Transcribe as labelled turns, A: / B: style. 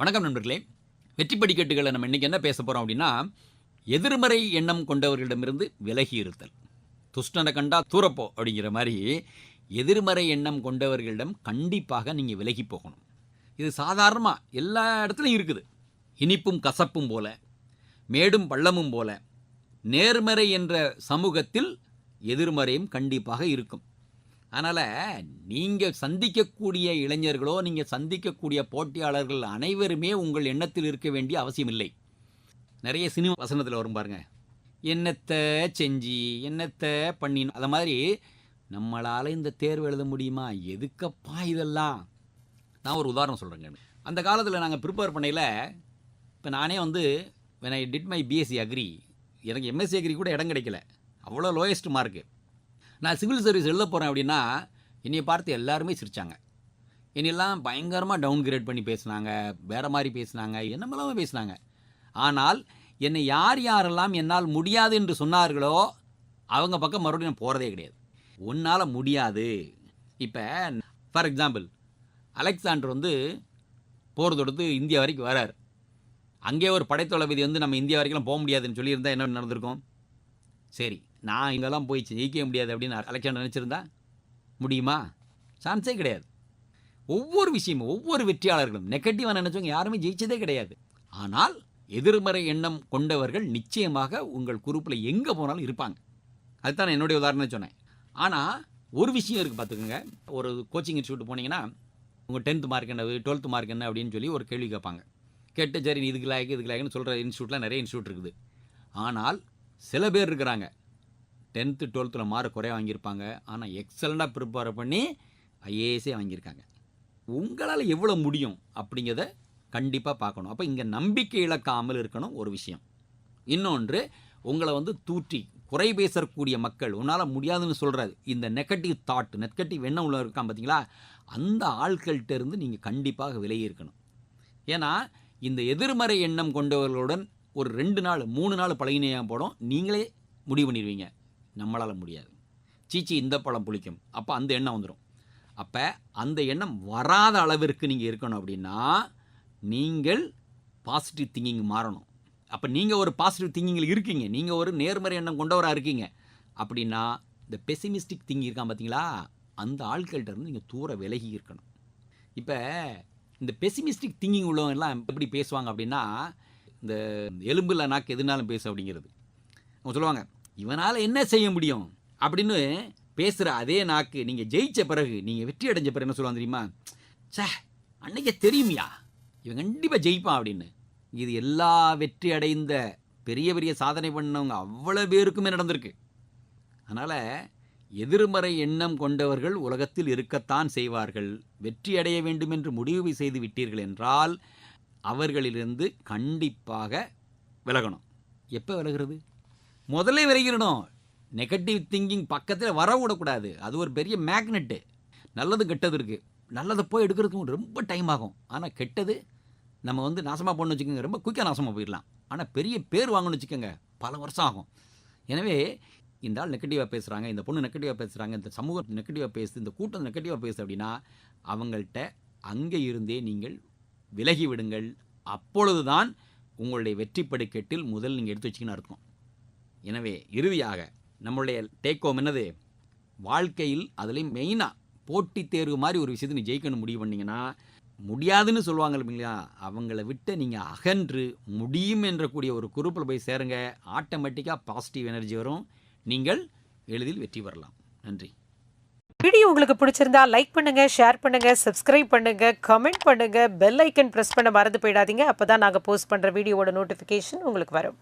A: வணக்கம் நண்பர்களே. வெற்றி படிக்கட்டுகளை நம்ம இன்றைக்கி என்ன பேச போகிறோம் அப்படின்னா எதிர்மறை எண்ணம் கொண்டவர்களிடமிருந்து விலகி இருத்தல். துஷ்டனை கண்டா தூரப்போ அப்படிங்கிற மாதிரி எதிர்மறை எண்ணம் கொண்டவர்களிடம் கண்டிப்பாக நீங்கள் விலகி போகணும். இது சாதாரணமாக எல்லா இடத்துலையும் இருக்குது. இனிப்பும் கசப்பும் போல மேடும் பள்ளமும் போல நேர்மறை என்ற சமூகத்தில் எதிர்மறையும் கண்டிப்பாக இருக்கும். அதனால் நீங்கள் சந்திக்கக்கூடிய இளைஞர்களோ நீங்கள் சந்திக்கக்கூடிய போட்டியாளர்கள் அனைவருமே உங்கள் எண்ணத்தில் இருக்க வேண்டிய அவசியம் இல்லை நிறைய சினிமா வசனத்தில் வரும் பாருங்க. என்னத்தை செஞ்சு என்னத்தை பண்ணி அதை மாதிரி நம்மளால் இந்த தேர்வு எழுத முடியுமா? எதுக்கப்பா இதெல்லாம்? நான் ஒரு உதாரணம் சொல்கிறேங்க அந்த காலத்தில் நாங்கள் ப்ரிப்பேர் பண்ணையில் இப்போ நானே வந்து when I did my BSc agri எனக்கு எம்எஸ்சி அக்ரி கூட இடம் கிடைக்கல. அவ்வளோ லோயஸ்ட் மார்க்கு நான் சிவில் சர்வீஸ் எழுத போகிறேன் அப்படின்னா என்னை பார்த்து எல்லாருமே சிரித்தாங்க என்னையெல்லாம் பயங்கரமாக டவுன் கிரேட் பண்ணி பேசுனாங்க வேறு மாதிரி பேசுனாங்க என்னமெல்லாம் பேசுனாங்க. ஆனால் என்னை யார் யாரெல்லாம் என்னால் முடியாது என்று சொன்னார்களோ அவங்க பக்கம் மறுபடியும் நான் போகிறதே கிடையாது. உன்னால் முடியாது. இப்போ ஃபார் எக்ஸாம்பிள் அலெக்சாண்டர் வந்து போர் தொடுத்து இந்தியா வரைக்கும் வரார். அங்கே ஒரு படைத்தளபதி வந்து நம்ம இந்தியா வரைக்கும் போக முடியாதுன்னு சொல்லியிருந்தால் என்ன நடந்திருக்கும்? சரி நான் இங்கெல்லாம் போய் ஜெயிக்க முடியாது அப்படின்னு அலெக்சாண்டர் நினச்சிருந்தா முடியுமா? சான்ஸே கிடையாது. ஒவ்வொரு விஷயமும் ஒவ்வொரு வெற்றியாளர்களும் நெகட்டிவாக நினச்சவங்க யாருமே ஜெயிச்சதே கிடையாது. ஆனால் எதிர்மறை எண்ணம் கொண்டவர்கள் நிச்சயமாக உங்கள் குரூப்பில் எங்கே போனாலும் இருப்பாங்க. அதுதான் நான் என்னுடைய உதாரணம் சொன்னேன். ஆனால் ஒரு விஷயம் இருக்குது பார்த்துக்கோங்க ஒரு கோச்சிங் இன்ஸ்டியூட் போனீங்கன்னா உங்கள் டென்த் மார்க் என்னது டுவெல்த் மார்க் என்ன அப்படின்னு சொல்லி ஒரு கேள்வி கேட்பாங்க. கேட்டு சரி நீ இதுக்கு லாய்க்கு இதுக்கு லாய்க்குன்னு சொல்கிற இன்ஸ்டியூட்டில் நிறைய இன்ஸ்டியூட் இருக்குது. ஆனால் சில பேர் இருக்கிறாங்க. டென்த்து டுவெல்த்தில் மார்க் குறைய வாங்கியிருப்பாங்க. ஆனால் எக்ஸலண்ட்டாக ப்ரிப்பேர் பண்ணி ஐஏஎஸே வாங்கியிருக்காங்க. உங்களால் எவ்வளோ முடியும் அப்படிங்கிறத கண்டிப்பாக பார்க்கணும். அப்போ இங்கே நம்பிக்கை இழக்காமல் இருக்கணும் ஒரு விஷயம். இன்னொன்று உங்களை வந்து தூற்றி குறை பேசக்கூடிய மக்கள் உன்னால் முடியாதுன்னு சொல்கிறது இந்த நெகட்டிவ் தாட் நெகட்டிவ் எண்ணம் உள்ள இருக்கான் பார்த்தீங்களா அந்த ஆட்கள்கிட்ட இருந்து நீங்கள் கண்டிப்பாக விலகி இருக்கணும். ஏன்னா இந்த எதிர்மறை எண்ணம் கொண்டவர்களுடன் ஒரு ரெண்டு நாள் மூணு நாள் பழகினே போடும் நீங்களே முடிவு பண்ணிடுவீங்க. நம்மளால் முடியாது. சீச்சி இந்த பழம் புளிக்கும். அப்போ அந்த எண்ணம் வந்துடும் அப்போ அந்த எண்ணம் வராத அளவிற்கு நீங்கள் இருக்கணும் அப்படின்னா நீங்கள் பாசிட்டிவ் திங்கிங் மாறணும். அப்போ நீங்கள் ஒரு பாசிட்டிவ் திங்கிங்கில் இருக்கீங்க. நீங்கள் ஒரு நேர்மறை எண்ணம் கொண்டவராக இருக்கீங்க. அப்படின்னா இந்த பெசிமிஸ்டிக் திங்கி இருக்கான் பார்த்தீங்களா அந்த ஆட்கள்கிட்ட இருந்து நீங்கள் தூர விலகி இருக்கணும். இப்போ இந்த பெசிமிஸ்டிக் திங்கிங் உள்ளவங்க எல்லாம் எப்படி பேசுவாங்க அப்படின்னா இந்த எலும்பில் நாக்கு எதுனாலும் பேசு அப்படிங்கிறது. அவங்க சொல்லுவாங்க இவனால் என்ன செய்ய முடியும்? அப்படின்னு பேசுகிற அதே நாக்கு நீங்கள் ஜெயிச்ச பிறகு நீங்கள் வெற்றி அடைஞ்ச பிறகு என்ன சொல்லுவாங்க தெரியுமா? சே அன்னைக்கு தெரியுமியா? இவன் கண்டிப்பாக ஜெயிப்பான் அப்படின்னு. இது எல்லா வெற்றி அடைந்த பெரிய பெரிய சாதனை பண்ணவங்க அவ்வளோ பேருக்குமே நடந்திருக்கு. அதனால் எதிர்மறை எண்ணம் கொண்டவர்கள் உலகத்தில் இருக்கத்தான் செய்வார்கள். வெற்றி அடைய வேண்டும் என்று முடிவு செய்து விட்டீர்கள் என்றால் அவர்களிலிருந்து கண்டிப்பாக விலகணும். எப்போ விலகிறது? முதல்ல விரைகிறணும் நெகட்டிவ் திங்கிங் பக்கத்தில் வர விடக்கூடாது. அது ஒரு பெரிய மேக்னெட்டு நல்லது கெட்டது இருக்குது நல்லதை போய் எடுக்கிறதுக்கும் ரொம்ப டைம் ஆகும். ஆனால் கெட்டது நம்ம வந்து நாசமாக போடணும் வச்சுக்கோங்க ரொம்ப குயிக்காக நாசமாக போயிடலாம். ஆனால் பெரிய பேர் வாங்கணும்னு வச்சுக்கோங்க பல வருஷம் ஆகும். எனவே இந்த ஆள் நெகட்டிவாக பேசுகிறாங்க இந்த பொண்ணு நெகட்டிவாக பேசுகிறாங்க இந்த சமூகம் நெகட்டிவாக பேசுது இந்த கூட்டம் நெகட்டிவாக பேசுது அப்படின்னா அவங்கள்ட்ட அங்கே இருந்தே நீங்கள் விலகி விடுங்கள். அப்பொழுதுதான் உங்களுடைய வெற்றி படிக்கட்டில் முதல் நீங்கள் எடுத்து வச்சிங்கன்னு அர்த்தம். எனவே இறுதியாக நம்மளுடைய டேக் ஹோம் என்னது? வாழ்க்கையில் அதுலேயும் மெயினாக போட்டித் தேர்வு மாதிரி ஒரு விஷயத்தை நீ ஜெயிக்கணும் முடிவு பண்ணிங்கன்னா முடியாதுன்னு சொல்லுவாங்க இல்லைங்களா? அவங்கள விட்டு நீங்கள் அகன்று முடியும் என்றக்கூடிய ஒரு குரூப்பில் போய் சேருங்க. ஆட்டோமேட்டிக்காக பாசிட்டிவ் எனர்ஜி வரும். நீங்கள் எளிதில் வெற்றி பெறலாம். நன்றி.
B: வீடியோ உங்களுக்கு பிடிச்சிருந்தா லைக் பண்ணுங்க ஷேர் பண்ணுங்க சப்ஸ்கிரைப் பண்ணுங்க கமெண்ட் பண்ணுங்க பெல் ஐக்கன் ப்ரெஸ் பண்ண மறந்து போயிடாதீங்க. அப்போதான் நாங்கள் போஸ்ட் பண்ணுற வீடியோவோட நோட்டிஃபிகேஷன் உங்களுக்கு வரும்.